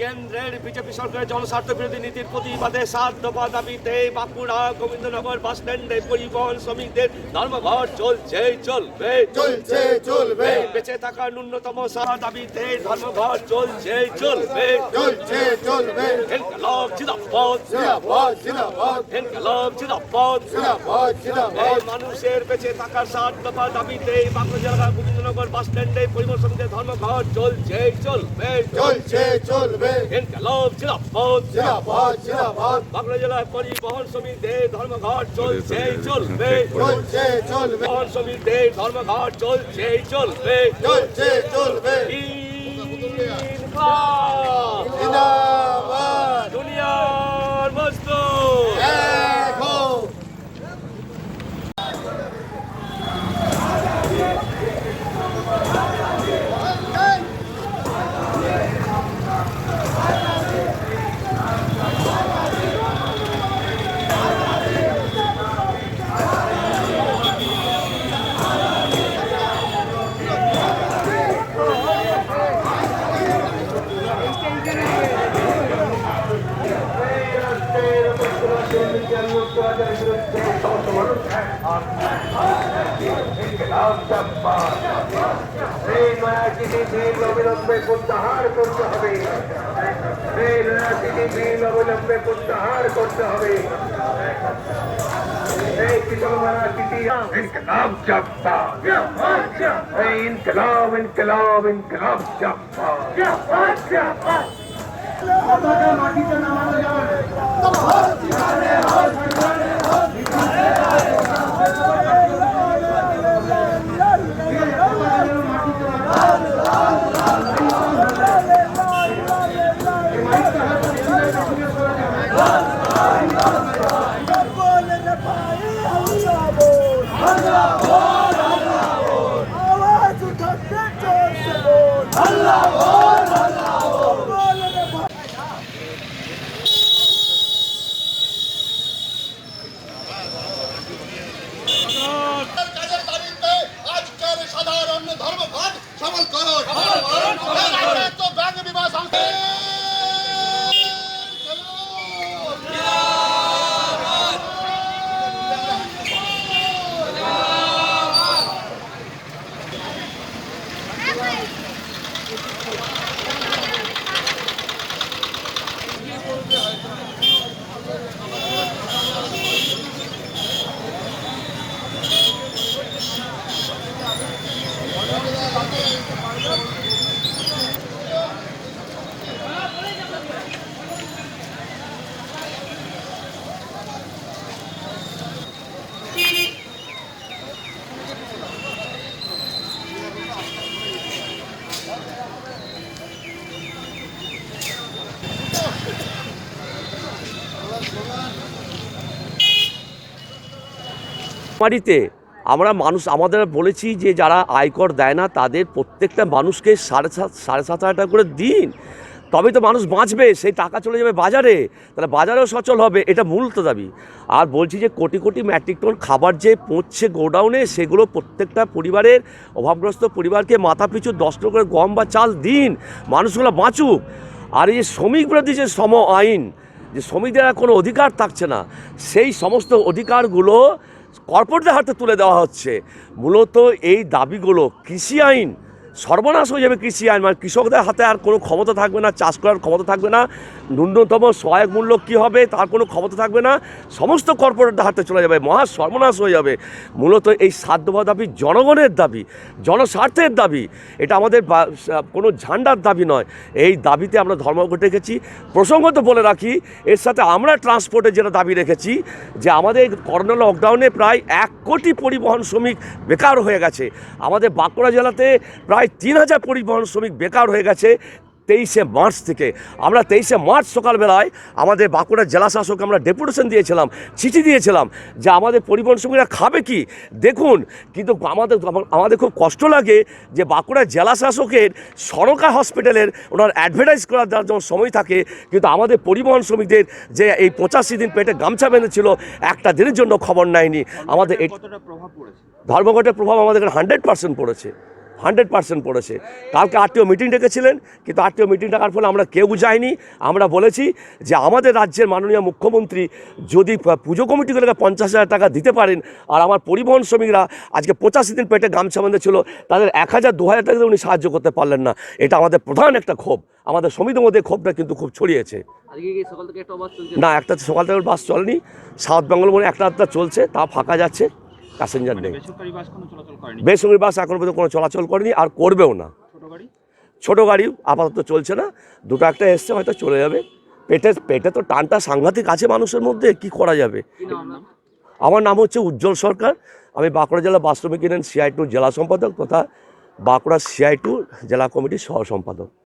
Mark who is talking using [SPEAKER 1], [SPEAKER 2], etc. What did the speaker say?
[SPEAKER 1] কেন্দ্রের বিজেপি সরকারের জনস্বার্থ বিরোধী নীতির প্রতিবাদে সাত দফা দাবিতে বাঁকুড়া গোবিন্দনগর বাস স্ট্যান্ডে পরিবহন শ্রমিকদের ধর্মঘট চলছে চলবে।
[SPEAKER 2] চলছে চলবে।
[SPEAKER 1] বেঁচে থাকার ন্যূনতম সাহা দাবিতে ধর্মঘট চলছে চলবে।
[SPEAKER 2] চলছে চলবে।
[SPEAKER 1] ইনকলাব জিন্দাবাদ
[SPEAKER 2] জিন্দাবাদ জিন্দাবাদ
[SPEAKER 1] ইনকলাব জিন্দাবাদ
[SPEAKER 2] জিন্দাবাদ জিন্দাবাদ
[SPEAKER 1] মানুষের বেঁচে থাকার সাত দফা দাবিতে বাঁকুড়া জেলা গোবিন্দনগর বাস স্ট্যান্ডে পরিবহন শ্রমিকদের ধর্মঘট চলছে চলবে
[SPEAKER 2] চলছে চলবে
[SPEAKER 1] ইনকলাব জিন্দাবাদ
[SPEAKER 2] জিন্দাবাদ জিন্দাবাদ
[SPEAKER 1] বাঁকুড়া জেলায় পরিবহন শ্রমিকদের ধর্মঘট চলছে চলবে
[SPEAKER 2] চলছে চলবে
[SPEAKER 1] পরিবহন শ্রমিকদের ধর্মঘট চলছে চলবে
[SPEAKER 2] চলছে চলবে
[SPEAKER 1] ইনকলাব
[SPEAKER 2] জিন্দাবাদ
[SPEAKER 1] দুনিয়ার মজদুর
[SPEAKER 2] এক হও
[SPEAKER 3] এই নয়াচিটি বিল অবিলম্বে প্রত্যাহার করতে হবে এই নয়াচিটি বিল অবিলম্বে প্রত্যাহার করতে হবে এই কৃষক নয়াচিটি ইনকলাব চাপ্পা এই ইনকলাব ইনকলাব ইনকলাব চাপ্পা পতাকা মাটিতে নামানো যাবে না।
[SPEAKER 4] বাড়িতে। আমরা মানুষ, আমাদের বলেছি যে যারা আয়কর দেয় না, তাদের প্রত্যেকটা মানুষকে সাড়ে সাত সাড়ে সাত হাজার টাকা করে দিন। তবে তো মানুষ বাঁচবে, সেই টাকা চলে যাবে বাজারে। তাহলে বাজারেও সচল হবে, এটা মূলত দাবি। আর বলছি যে কোটি কোটি ম্যাট্রিক টন খাবার যে পৌঁছছে গোডাউনে, সেগুলো প্রত্যেকটা পরিবারের, অভাবগ্রস্ত পরিবারকে মাথা পিছু দশ টাকা করে গম বা চাল দিন। মানুষগুলো বাঁচুক। আর এই যে শ্রমিক বিরোধী যে সম আইন, যে শ্রমিকদের কোনো অধিকার থাকছে না। সেই সমস্ত অধিকারগুলো কর্পোরেটের হাতে তুলে দেওয়া হচ্ছে। মূলত এই দাবিগুলো কৃষি আইন সর্বনাশ হয়ে যাবে কৃষি আইন। মানে কৃষকদের হাতে আর কোনো ক্ষমতা থাকবে না, চাষ করার ক্ষমতা থাকবে না, ন্যূনতম সহায়ক মূল্য কী হবে তার কোনো ক্ষমতা থাকবে না, সমস্ত কর্পোরেটদের হাতে চলে যাবে, মহা সর্বনাশ হয়ে যাবে। মূলত এই সাধ্যবা দাবি জনগণের দাবি, জনস্বার্থের দাবি, এটা আমাদের কোনো ঝান্ডার দাবি নয়। এই দাবিতে আমরা ধর্মঘট রেখেছি। প্রসঙ্গত বলে রাখি, এর সাথে আমরা ট্রান্সপোর্টে যেটা দাবি রেখেছি, যে আমাদের করোনা লকডাউনে প্রায় এক কোটি পরিবহন শ্রমিক বেকার হয়ে গেছে। আমাদের বাঁকুড়া জেলাতে প্রায় তিন হাজার পরিবহন শ্রমিক বেকার হয়ে গেছে তেইশে মার্চ থেকে। আমরা তেইশে মার্চ সকালবেলায় আমাদের বাঁকুড়া জেলা শাসক আমরা ডেপুটেশন দিয়েছিলাম চিঠি দিয়েছিলাম যে আমাদের পরিবহন শ্রমিকরা খাবে কি? দেখুন কিন্তু আমাদের আমাদের খুব কষ্ট লাগে যে বাঁকুড়া জেলা শাসকের সরকার হসপিটালের ওনার অ্যাডভার্টাইজ করার যার যেমন সময় থাকে কিন্তু আমাদের পরিবহন শ্রমিকদের যে এই পঁচাশি দিন পেটে গামছা বেঁধেছিল একটা দিনের জন্য খবর নেয়নি। আমাদের ধর্মঘটের প্রভাব আমাদের হান্ড্রেড পার্সেন্ট পড়েছে। হান্ড্রেড পার্সেন্ট পড়েছে। কালকে আরটিও মিটিং ডেকেছিলেন কিন্তু আরটিও মিটিং ডাকার ফলে আমরা কেউ যাইনি আমরা বলেছি যে আমাদের রাজ্যের মাননীয় মুখ্যমন্ত্রী যদি পুজো কমিটিগুলোকে পঞ্চাশ হাজার টাকা দিতে পারেন আর আমার পরিবহন শ্রমিকরা আজকে পঁচাশি দিন পেটে গামছা বাঁধে ছিল তাদের এক হাজার দু হাজার টাকা উনি সাহায্য করতে পারলেন না। এটা আমাদের প্রধান একটা ক্ষোভ। আমাদের সমিতির মধ্যে ক্ষোভটা কিন্তু খুব ছড়িয়েছে। না একটা সকাল থেকে বাস চলেনি। সাউথ বেঙ্গল বলে একটা আধটা চলছে তা ফাঁকা যাচ্ছে। প্যাসেঞ্জার নেই।
[SPEAKER 5] বেসরকারি বাস
[SPEAKER 4] বাস এখন পর্যন্ত কোনো চলাচল করেনি আর করবেও না।
[SPEAKER 5] ছোট গাড়ি?
[SPEAKER 4] আপাতত চলছে না। দুটো একটা এসছে হয়তো চলে যাবে। পেটে পেটে তো টানটা সাংঘাতিক আছে মানুষের মধ্যে কি করা যাবে? আমার নাম হচ্ছে উজ্জ্বল সরকার। আমি বাঁকুড়া জেলা বাস্তবিক ইউনিয়ন সিআই টু জেলা সম্পাদক তথা বাঁকুড়া সিআই টু জেলা কমিটির সহ সম্পাদক